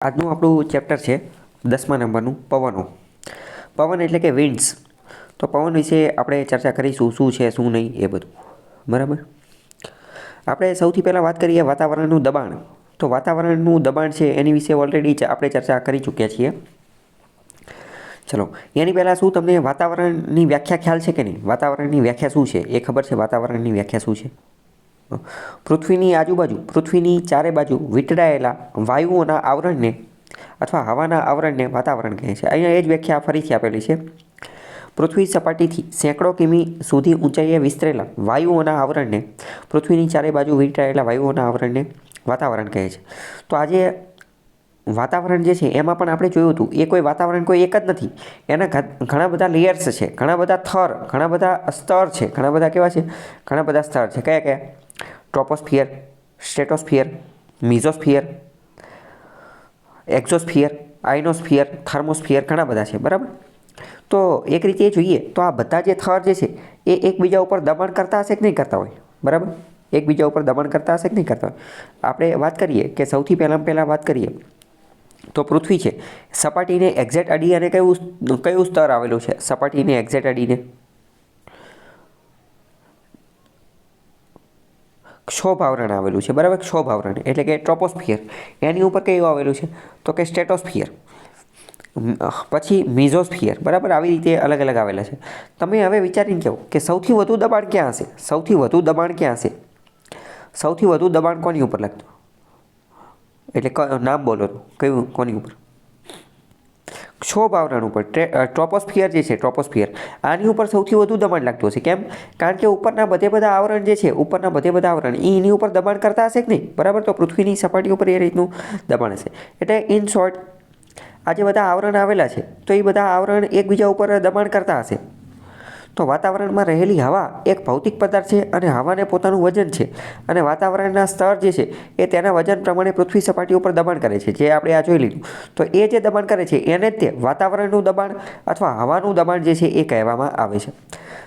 આજનું આપણું ચેપ્ટર છે દસમા નંબરનું પવનો. પવન એટલે કે વિન્ડ્સ તો પવન વિશે આપણે ચર્ચા કરીશું, શું છે, શું નહીં એ બધું. બરાબર? આપણે સૌથી પહેલાં વાત કરીએ વાતાવરણનું દબાણ. તો વાતાવરણનું દબાણ છે એની વિશે ઓલરેડી આપણે ચર્ચા કરી ચૂક્યા છીએ. ચલો, એની પહેલાં શું તમને વાતાવરણની વ્યાખ્યા ખ્યાલ છે કે નહીં? વાતાવરણની વ્યાખ્યા શું છે? એ ખબર છે વાતાવરણની વ્યાખ્યા શું છે? પૃથ્વીની આજુબાજુ, પૃથ્વીની ચારે બાજુ વીંટળાયેલા વાયુઓના આવરણને અથવા હવાના આવરણને વાતાવરણ કહે છે. અહીંયા એ જ વ્યાખ્યા ફરીથી આપેલી છે. પૃથ્વી સપાટીથી સેંકડો કિમી સુધી ઊંચાઈએ વિસ્તરેલા વાયુઓના આવરણને, પૃથ્વીની ચારે બાજુ વીંટાયેલા વાયુઓના આવરણને વાતાવરણ કહે છે. તો આજે વાતાવરણ જે છે, એમાં પણ આપણે જોયું હતું, એ કોઈ વાતાવરણ કોઈ એક જ નથી. એના ઘણા બધા લેયર્સ છે, ઘણા બધા થર, ઘણા બધા સ્તર છે. ઘણા બધા કેવા છે? ઘણા બધા સ્તર છે. કયા કયા? ટ્રોપોસ્ફિયર સ્ટેટોસ્ફિયર મિઝોસ્ફિયર એક્ઝોસ્ફિયર આઇનોસ્ફિયર થર્મોસ્ફિયર ઘણા બધા છે, બરાબર? તો એક રીતે એ જોઈએ, તો આ બધા જે થર જે છે, એ એકબીજા ઉપર દબાણ કરતા હશે કે નહીં કરતા હોય? બરાબર? એકબીજા ઉપર દબાણ કરતા હશે કે નહીં કરતા હોય? આપણે વાત કરીએ કે સૌથી પહેલાં પહેલાં વાત કરીએ, તો પૃથ્વી છે. સપાટીને એક્ઝેટ અડી અને કયું કયું સ્તર આવેલું છે? સપાટીને એક્ઝેટ અડીને. ક્ષોભ આવરણ આવેલું છે, બરાબર? ક્ષોભ આવરણ એટલે કે ટ્રોપોસ્ફિયર. એની ઉપર કયું આવેલું છે? તો કે સ્ટેટોસ્ફિયર. પછી મિઝોસ્ફિયર, બરાબર? આવી રીતે અલગ અલગ આવેલા છે. તમે હવે વિચારીને કહો કે સૌથી વધુ દબાણ ક્યાં હશે? સૌથી વધુ દબાણ ક્યાં હશે? સૌથી વધુ દબાણ કોની ઉપર લાગતું? એટલે નામ બોલો કયું, કોની ઉપર? ક્ષોભ આવરણ ઉપર ટ્રે- ટ્રોપોસ્ફિયર જે છે ટ્રોપોસ્ફિયર આની ઉપર સૌથી વધુ દબાણ લાગતું હશે. કેમ? કારણ કે ઉપરના બધે બધા આવરણ જે છે, ઉપરના બધે બધા આવરણ એ એની ઉપર દબાણ કરતા હશે કે નહીં? બરાબર? તો પૃથ્વીની સપાટી ઉપર એ રીતનું દબાણ હશે. એટલે ઇન શોર્ટ આ જે બધા આવરણ આવેલા છે, તો એ બધા આવરણ એકબીજા ઉપર દબાણ કરતા હશે. તો વાતાવરણમાં રહેલી હવા એક ભૌતિક પદાર્થ છે અને હવાને પોતાનું વજન છે. અને વાતાવરણના સ્તર જે છે, એ તેના વજન પ્રમાણે પૃથ્વી સપાટી ઉપર દબાણ કરે છે, જે આપણે આ જોઈ લીધું. તો એ જે દબાણ કરે છે, એને તે વાતાવરણનું દબાણ અથવા હવાનું દબાણ જે છે, એ કહેવામાં આવે છે.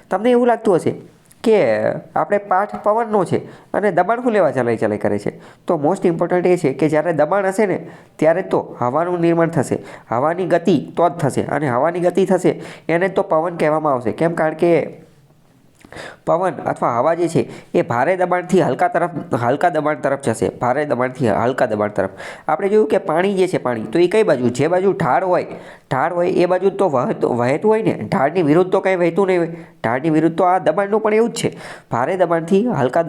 તમને એવું લાગતું હશે કે આપણે પાઠ પવનનો છે અને દબાણ શું લેવા ચલાઈ ચલાઈ કરે છે? તો મોસ્ટ ઇમ્પોર્ટન્ટ એ છે કે જ્યારે દબાણ હશે ને, ત્યારે તો હવાનું નિર્માણ થશે. હવાની ગતિ તો જ થશે અને હવાની ગતિ થશે. એને તો પવન કહેવામાં આવશે. કેમ? કારણ કે પવન અથવા હવા જે છે, એ ભારે દબાણથી હલકા તરફ, હલકા દબાણ તરફ જશે. ભારે દબાણથી હલકા દબાણ તરફ. આપણે જોયું કે પાણી જે છે, પાણી, તો એ કઈ બાજુ? જે બાજુ ઢાળ હોય ઢાળ હોય, એ બાજુ તો વહેતું વહેતું હોય ને? ઢાળની વિરુદ્ધ તો કંઈ વહેતું નહીં હોય. ઢાળની વિરુદ્ધ તો આ દબાણનું પણ એવું જ છે. ભારે દબાણથી હલકા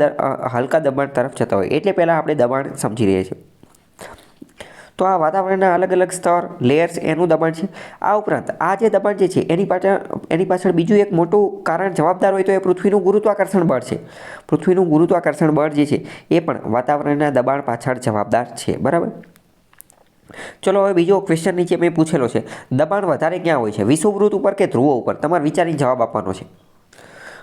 હલકા દબાણ તરફ જતા હોય. એટલે પહેલાં આપણે દબાણ સમજી રહીએ છીએ. તો આ વાતાવરણના અલગ અલગ સ્તર લેયર્સ એનું દબાણ છે. આ ઉપરાંત આ જે દબાણ જે છે, એની પાછળ એની પાછળ બીજું એક મોટું કારણ જવાબદાર હોય તો એ પૃથ્વીનું ગુરુત્વાકર્ષણ બળ છે. પૃથ્વીનું ગુરુત્વાકર્ષણ બળ જે છે, એ પણ વાતાવરણના દબાણ પાછળ જવાબદાર છે. બરાબર? ચલો, હવે બીજો ક્વેશ્ચન નીચે મેં પૂછેલો છે. દબાણ વધારે ક્યાં હોય છે? વિષુવવૃત્ત ઉપર કે ધ્રુવો ઉપર? તમારે વિચારીને જવાબ આપવાનો છે.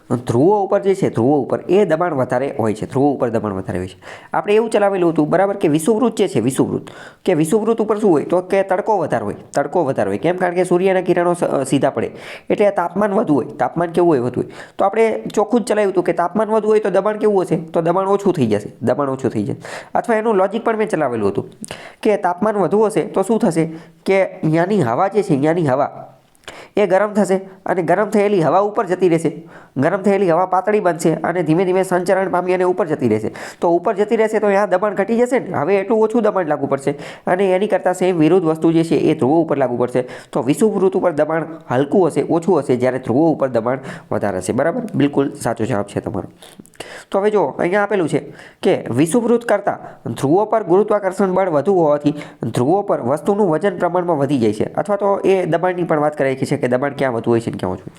ધ્રુવો ઉપર જે છે, ધ્રુવો ઉપર એ દબાણ વધારે હોય છે, ધ્રુવો ઉપર દબાણ વધારે હોય છે. આપણે એવું ચલાવેલું હતું, બરાબર કે વિષુવૃત જે છે, વિષુવવૃત્ત, કે વિષુવૃત ઉપર શું હોય, તો કે તડકો વધારે હોય, તડકો વધારે હોય, કેમ કારણ કે સૂર્યના કિરણો સીધા પડે, એટલે તાપમાન વધુ હોય, તાપમાન કેવું હોય, વધુ હોય. તો આપણે ચોખ્ખું જ ચલાવ્યું હતું કે તાપમાન વધુ હોય તો દબાણ કેવું હશે, તો દબાણ ઓછું થઈ જશે, દબાણ ઓછું થઈ જશે. અથવા એનું લોજિક પણ મેં ચલાવેલું હતું, કે તાપમાન વધુ હશે તો શું થશે, કે અહીંયાની હવા જે છે અહીંયાની હવા એ ગરમ થશે અને ગરમ થયેલી હવા ઉપર જતી રહેશે. ગરમ થયેલી હવા પાતળી બનશે અને ધીમે ધીમે સંચરણ પામી અને ઉપર જતી રહેશે. તો ઉપર જતી રહેશે તો ત્યાં દબાણ ઘટી જશે ને? હવે એટલું ઓછું દબાણ લાગુ પડશે. અને એની કરતાં સેમ વિરુદ્ધ વસ્તુ જે છે એ ધ્રુવો ઉપર લાગુ પડશે. તો વિષુવવૃત્ત ઉપર દબાણ હલકું હશે, ઓછું હશે જ્યારે ધ્રુવો ઉપર દબાણ વધારે હશે. બરાબર? બિલકુલ સાચો જવાબ છે તમારો. તો હવે જો અહીંયા આપેલું છે કે વિષુવવૃત્ત કરતાં ધ્રુવો પર ગુરુત્વાકર્ષણ બળ વધુ હોવાથી ધ્રુવો પર વસ્તુનું વજન પ્રમાણમાં વધી જાય છે. અથવા તો એ દબાણની પણ વાત કરે છે. કે દબાણ ક્યાં વધુ હોય છે ક્યાં ઓછું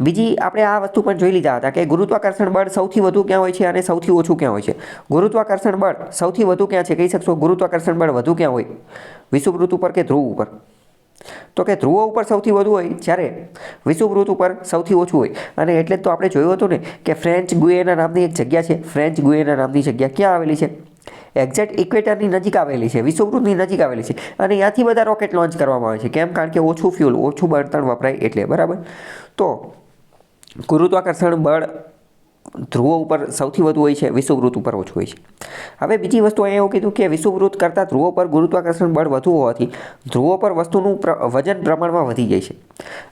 બીજી આપણે આ વસ્તુ પણ જોઈ લીધા હતા કે ગુરુત્વાકર્ષણ બળ સૌથી વધુ ક્યાં હોય છે અને સૌથી ઓછું ક્યાં હોય છે. ગુરુત્વાકર્ષણ બળ સૌથી વધુ ક્યાં છે? કહી શકશો ગુરુત્વાકર્ષણ બળ વધુ ક્યાં હોય? વિષુવૃત ઉપર કે ધ્રુવ ઉપર? તો કે ધ્રુવો ઉપર સૌથી વધુ હોય જ્યારે વિષુવૃત ઉપર સૌથી ઓછું હોય. અને એટલે જ તો આપણે જોયું હતું ને કે ફ્રેન્ચ ગુએના નામની એક જગ્યા છે. ફ્રેન્ચ ગુએના નામની જગ્યા ક્યાં આવેલી છે? એક્ઝેક્ટ ઇક્વેટરની નજીક આવેલી છે, વિષુવવૃત્તની નજીક આવેલી છે. અને ત્યાંથી બધા રોકેટ લોન્ચ કરવામાં આવે છે. કેમ? કારણ કે ઓછું ફ્યુલ ઓછું બળતણ વપરાય એટલે, બરાબર? તો ગુરુત્વાકર્ષણ બળ ધ્રુવો ઉપર સૌથી વધુ હોય છે, વિષુવવૃત્ત ઉપર ઓછું હોય છે. હવે બીજી વસ્તુ અહીંયા એવું કીધું કે વિષુવવૃત્ત કરતાં ધ્રુવો પર ગુરુત્વાકર્ષણ બળ વધુ હોવાથી ધ્રુવો પર વસ્તુનું વજન પ્રમાણમાં વધી જાય છે.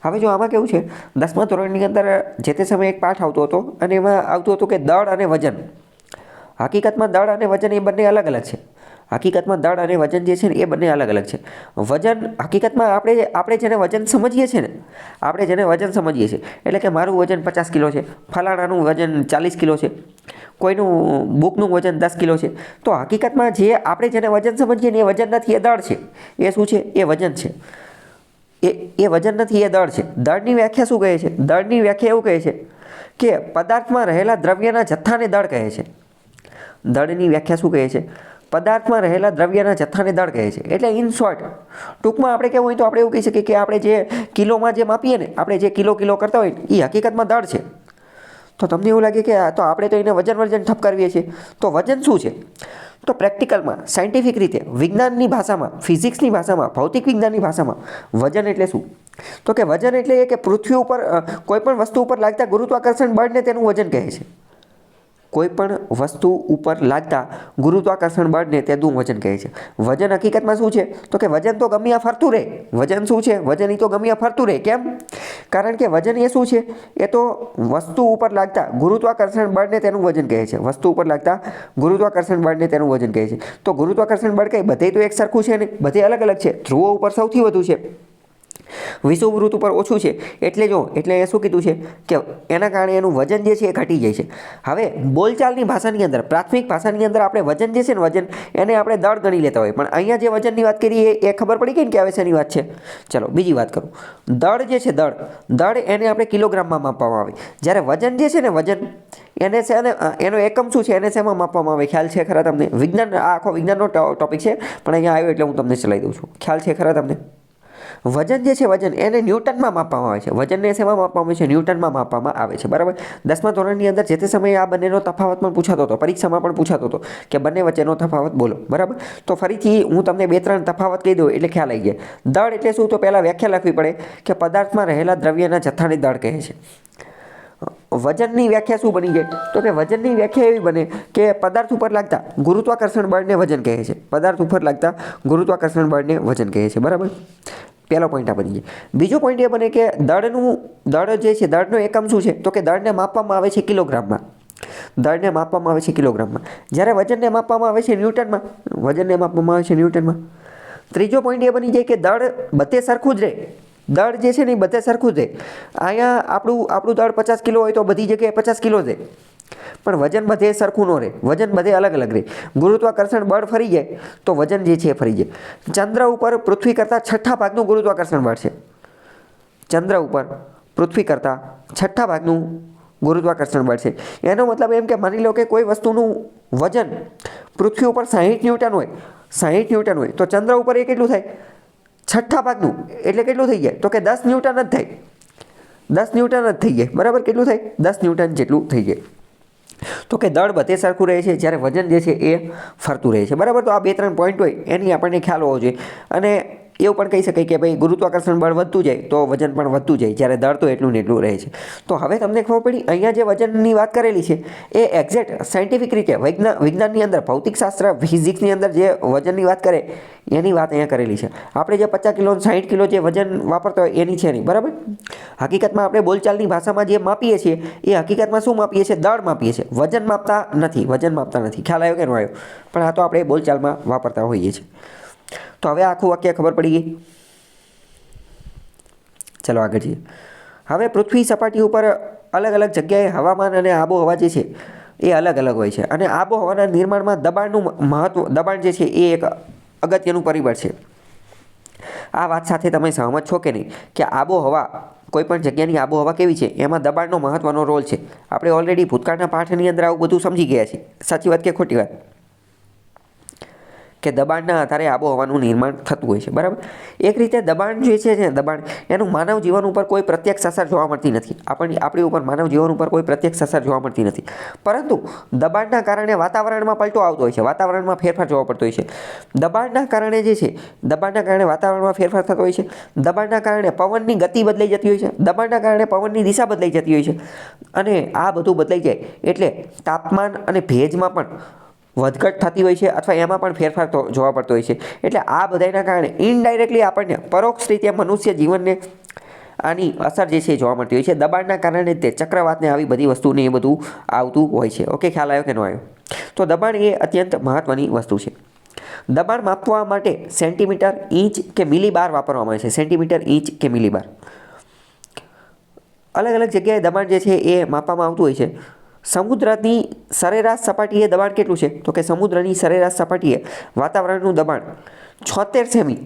હવે જો આમાં કેવું છે, દસમા ધોરણની અંદર જે તે સમયે એક પાઠ આવતો હતો અને એમાં આવતું હતું કે દળ અને વજન. હકીકતમાં દળ અને વજન એ બંને અલગ અલગ છે. હકીકતમાં દળ અને વજન જે છે ને, એ બંને અલગ અલગ છે. વજન હકીકતમાં આપણે આપણે જેને વજન સમજીએ છીએ ને, આપણે જેને વજન સમજીએ છીએ, એટલે કે મારું વજન પચાસ કિલો છે, ફલાણાનું વજન ચાલીસ કિલો છે, કોઈનું બુકનું વજન દસ કિલો છે, તો હકીકતમાં જે આપણે જેને વજન સમજીએ ને, એ વજન નથી, એ દળ છે. એ શું છે? એ વજન છે. એ એ વજન નથી, એ દળ છે. દળની વ્યાખ્યા શું કહે છે? દળની વ્યાખ્યા એવું કહે છે કે પદાર્થમાં રહેલા દ્રવ્યના જથ્થાને દળ કહે છે. દળની વ્યાખ્યા શું કહે છે? પદાર્થમાં રહેલા દ્રવ્યના જથ્થાને દળ કહે છે. એટલે ઇન શોર્ટ ટૂંકમાં આપણે કેવું હોય તો આપણે એવું કહી શકીએ કે આપણે જે કિલોમાં જે માપીએ ને, આપણે જે કિલો કિલો કરતા હોય એ હકીકતમાં દળ છે. તો તમને એવું લાગે કે તો આપણે તો એને વજન વજન ઠપકારીએ છીએ. તો વજન શું છે? તો પ્રેક્ટિકલમાં, સાયન્ટિફિક રીતે, વિજ્ઞાનની ભાષામાં, ફિઝિક્સની ભાષામાં, ભૌતિક વિજ્ઞાનની ભાષામાં, વજન એટલે શું? તો કે વજન એટલે એ કે પૃથ્વી ઉપર કોઈપણ વસ્તુ ઉપર લાગતા ગુરુત્વાકર્ષણ બળને તેનું વજન કહે છે. કોઈ પણ વસ્તુ ઉપર લાગતા ગુરુત્વાકર્ષણ બળને તેનું વજન કહે છે. વજન હકીકતમાં શું છે? તો કે વજન તો ગમ્યા ફરતું રહે વજન શું છે? વજન એ તો ગમ્યા ફરતું રહે કેમ? કારણ કે વજન એ શું છે? એ તો વસ્તુ ઉપર લાગતા ગુરુત્વાકર્ષણ બળને તેનું વજન કહે છે. વસ્તુ ઉપર લાગતા ગુરુત્વાકર્ષણ બળને તેનું વજન કહે છે. તો ગુરુત્વાકર્ષણ બળ કંઈ? બધે તો એક સરખું છે ને? બધે અલગ અલગ છે. ધ્રુવો ઉપર સૌથી વધુ છે. વિષુવવૃત્ત ઉપર ઓછું છે. એટલે જો, એટલે એ શું કીધું છે કે એના કારણે એનું વજન જે છે એ ઘટી જાય છે. હવે બોલચાલની ભાષાની અંદર, પ્રાથમિક ભાષાની અંદર આપણે વજન જે છે ને વજન, એને આપણે દળ ગણી લેતા હોય પણ અહીંયા જે વજનની વાત કરી એ ખબર પડી ગઈ ને કે હવે શેની વાત છે? ચલો, બીજી વાત કરું. દળ જે છે, દળ દળ એને આપણે કિલોગ્રામમાં માપવામાં આવે. જ્યારે વજન જે છે ને વજન, એને છે ને એનો એકમ શું છે? એને શેમાં માપવામાં આવે? ખ્યાલ છે ખરા તમને? વિજ્ઞાન, આ આખો વિજ્ઞાનનો ટોપિક છે. પણ અહીંયા આવ્યો એટલે હું તમને ચલાવી દઉં છું. ખ્યાલ છે ખરા તમને? વજન જે છે, વજન એને ન્યૂટનમાં માપવામાં આવે છે. વજનને શેમાં માપવામાં આવે છે? ન્યૂટનમાં માપવામાં આવે છે. બરાબર? દસમા ધોરણની અંદર જે તે સમયે આ બંનેનો તફાવત પણ પૂછાતો હતો. પરીક્ષામાં પણ પૂછાતો હતો કે બંને વચ્ચેનો તફાવત બોલો. બરાબર? તો ફરીથી હું તમને બે ત્રણ તફાવત કહી દઉં એટલે ખ્યાલ આવી જાય. દળ એટલે શું? તો પહેલાં વ્યાખ્યા લખવી પડે કે પદાર્થમાં રહેલા દ્રવ્યના જથ્થાને દળ કહે છે. વજનની વ્યાખ્યા શું બની જાય? તો કે વજનની વ્યાખ્યા એવી બને કે પદાર્થ ઉપર લાગતા ગુરુત્વાકર્ષણ બળને વજન કહે છે. પદાર્થ ઉપર લાગતા ગુરુત્વાકર્ષણ બળને વજન કહે છે. બરાબર? પહેલો પોઈન્ટ આ બની જાય બીજો પોઈન્ટ એ બને કે દળનું, દળ જે છે, દળનો એકમ શું છે? તો કે દળને માપવામાં આવે છે કિલોગ્રામમાં. દળને માપવામાં આવે છે કિલોગ્રામમાં. જ્યારે વજનને માપવામાં આવે છે ન્યૂટનમાં, વજનને માપવામાં આવે છે ન્યૂટનમાં. ત્રીજો પોઈન્ટ એ બની જાય કે દળ બધે સરખું જ રહે. દળ જે છે ને એ બધે સરખું જ રહે. અહીંયા આપણું આપણું દળ પચાસ કિલો હોય તો બધી જગ્યાએ પચાસ કિલો જ રહે. પણ વજન બધે સરખું ન રહે. વજન બધે અલગ અલગ રહે. ગુરુત્વાકર્ષણ બળ ફરી જાય, તો વજન જે છે એ ફરી જાય. ચંદ્ર ઉપર પૃથ્વી કરતાં છઠ્ઠા ભાગનું ગુરુત્વાકર્ષણ બળ છે. ચંદ્ર ઉપર પૃથ્વી કરતાં છઠ્ઠા ભાગનું ગુરુત્વાકર્ષણ બળ છે. એનો મતલબ એમ કે માની લો કે કોઈ વસ્તુનું વજન પૃથ્વી ઉપર સાહીઠ ન્યૂટન હોય, સાહીઠ ન્યૂટન હોય, તો ચંદ્ર ઉપર એ કેટલું થાય? છઠ્ઠા ભાગનું. એટલે કેટલું થઈ જાય? તો કે દસ ન્યૂટન જ થાય. દસ ન્યૂટન જ થઈ જાય. બરાબર? કેટલું થાય? દસ ન્યૂટન જેટલું થઈ જાય. તો કે દળ બધે સરખું રહે છે, જ્યારે વજન જે છે એ ફરતું રહે છે. બરાબર? તો આ બે ત્રણ પોઈન્ટ હોય, એની આપણને ખ્યાલ હોવો જોઈએ. અને એવું પણ કહી શકાય કે ભાઈ ગુરુત્વાકર્ષણ બળ વધતું જાય તો વજન પણ વધતું જાય, જ્યારે દળ તો એટલું ને એટલું રહે છે. તો હવે તમને ખબર પડી, અહીંયા જે વજનની વાત કરેલી છે, એ એક્ઝેક્ટ સાયન્ટિફિક રીતે વૈજ્ઞાન વિજ્ઞાનની અંદર, ભૌતિકશાસ્ત્ર ફિઝિક્સની અંદર જે વજનની વાત કરે, એની વાત અહીંયા કરેલી છે. આપણે જે પચાસ કિલો સાઠ કિલો જે વજન વાપરતા હોય એની છે નહીં, બરાબર? હકીકતમાં આપણે બોલચાલની ભાષામાં જે માપીએ છીએ, એ હકીકતમાં શું માપીએ છીએ? દળ માપીએ છીએ. વજન માપતા નથી, વજન માપતા નથી. ખ્યાલ આવ્યો કે ન આવ્યો? પણ આ તો આપણે બોલચાલમાં વાપરતા હોઈએ છીએ. તો હવે આખું વાક્ય ખબર પડી ગઈ. ચલો આગળ જઈએ. હવે પૃથ્વી સપાટી ઉપર અલગ અલગ જગ્યાએ હવામાન અને આબોહવા જે છે, એ અલગ અલગ હોય છે. અને આબોહવાના નિર્માણમાં દબાણનું મહત્વ, દબાણ જે છે, એ એક અગત્યનું પરિબળ છે. આ વાત સાથે તમે સહમત છો કે નહીં? કે આબોહવા કોઈ પણ જગ્યાની આબોહવા કેવી છે, એમાં દબાણનો મહત્વનો રોલ છે. આપણે ઓલરેડી ભૂતકાળના પાઠની અંદર આવું બધું સમજી ગયા છીએ. સાચી વાત કે ખોટી વાત? કે દબાણના આધારે આબોહવાનું નિર્માણ થતું હોય છે, બરાબર? એક રીતે દબાણ જે છે ને, દબાણ એનું માનવ જીવન ઉપર કોઈ પ્રત્યક્ષ અસર જોવા મળતી નથી. આપણને આપણી ઉપર માનવ જીવન ઉપર કોઈ પ્રત્યક્ષ અસર જોવા મળતી નથી. પરંતુ દબાણના કારણે વાતાવરણમાં પલટો આવતો હોય છે, વાતાવરણમાં ફેરફાર જોવા પડતો હોય છે. દબાણના કારણે જે છે, દબાણના કારણે વાતાવરણમાં ફેરફાર થતો હોય છે. દબાણના કારણે પવનની ગતિ બદલાઈ જતી હોય છે. દબાણના કારણે પવનની દિશા બદલાઈ જતી હોય છે. અને આ બધું બદલાઈ જાય એટલે તાપમાન અને ભેજમાં પણ વધઘટ થતી હોય છે અથવા એમાં પણ ફેરફાર તો જોવા પડતો હોય છે. એટલે આ બધાના કારણે ઇનડાયરેક્ટલી આપણને પરોક્ષ રીતે મનુષ્ય જીવનને આની અસર જે છે જોવા મળતી હોય છે. દબાણના કારણે તે ચક્રવાતને આવી બધી વસ્તુને એ બધું આવતું હોય છે. ઓકે, ખ્યાલ આવ્યો કે ન આવ્યો? તો દબાણ એ અત્યંત મહત્ત્વની વસ્તુ છે. દબાણ માપવા માટે સેન્ટીમીટર ઇંચ કે મિલીબાર વાપરવામાં આવે છે. સેન્ટીમીટર ઇંચ કે મિલીબાર. અલગ અલગ જગ્યાએ દબાણ જે છે એ માપવામાં આવતું હોય છે. સમુદ્રની સરેરાશ સપાટીએ દબાણ કેટલું છે? તો કે સમુદ્રની સરેરાશ સપાટીએ વાતાવરણનું દબાણ છોતેર સેમી,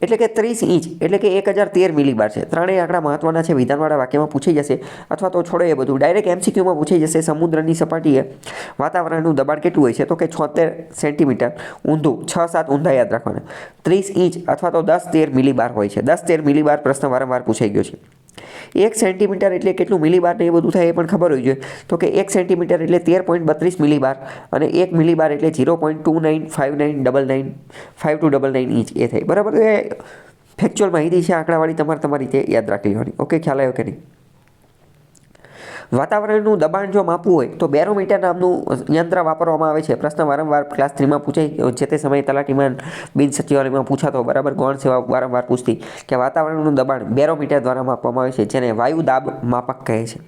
એટલે કે ત્રીસ ઇંચ, એટલે કે એક હજાર તેર મિલીબાર છે. ત્રણેય આંકડા મહત્ત્વના છે. વિધાનવાળા વાક્યમાં પૂછાઈ જશે અથવા તો છોડો એ બધું. ડાયરેક્ટ એમસીક્યુમાં પૂછાઈ જશે સમુદ્રની સપાટીએ વાતાવરણનું દબાણ કેટલું હોય છે? તો કે છોતેર સેન્ટીમીટર ઊંધું, છ સાત ઊંધા યાદ રાખવાના. ત્રીસ ઇંચ અથવા તો દસ તેર મિલીબાર હોય છે. દસ તેર મિલીબાર પ્રશ્ન વારંવાર પૂછાઈ ગયો છે. એક સેન્ટીમીટર એટલે કેટલું મિલીબાર ને એ બધું થાય એ પણ ખબર હોવી જોઈએ. તો કે એક સેન્ટીમીટર એટલે તેર પોઈન્ટ બત્રીસ મિલીબાર અને એક મિલીબાર એટલે zero point two nine five nine double nine five two double nine inch એ થાય. બરાબર? એ ફેક્ચ્યુઅલ માહિતી છે, આંકડાવાળી તમારે તમારી રીતે યાદ રાખી લેવાની ઓકે ખ્યાલ આવ્યો કે નહીં? વાતાવરણનું દબાણ જો માપવું હોય, તો બેરોમીટર નામનું યંત્ર વાપરવામાં આવે છે. પ્રશ્ન વારંવાર ક્લાસ થ્રીમાં પૂછાય જે તે સમયે તલાટીમાં બિન સચિવાલયમાં પૂછાતો, બરાબર? ગૌણ સેવા વારંવાર પૂછતી કે વાતાવરણનું દબાણ બેરોમીટર દ્વારા માપવામાં આવે છે, જેને વાયુ દાબ માપક કહે છે.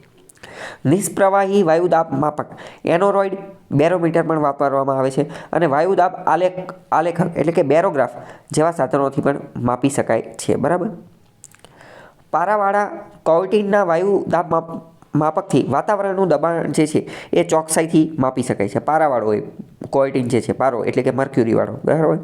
નિષ્પ્રવાહી વાયુ દાબ માપક. એનોરોઇડ બેરોમીટર પણ વાપરવામાં આવે છે અને વાયુ દાબ આલેખ, આલેખક એટલે કે બેરોગ્રાફ જેવા સાધનોથી પણ માપી શકાય છે, બરાબર? પારાવાળા કોર્ટિનના વાયુ દાબ માપ માપકથી વાતાવરણનું દબાણ જે છે એ ચોકસાઈથી માપી શકાય છે. પારાવાળો હોય કોર્ટિન જે છે, પારો એટલે કે મર્ક્યુરીવાળો બરાબર?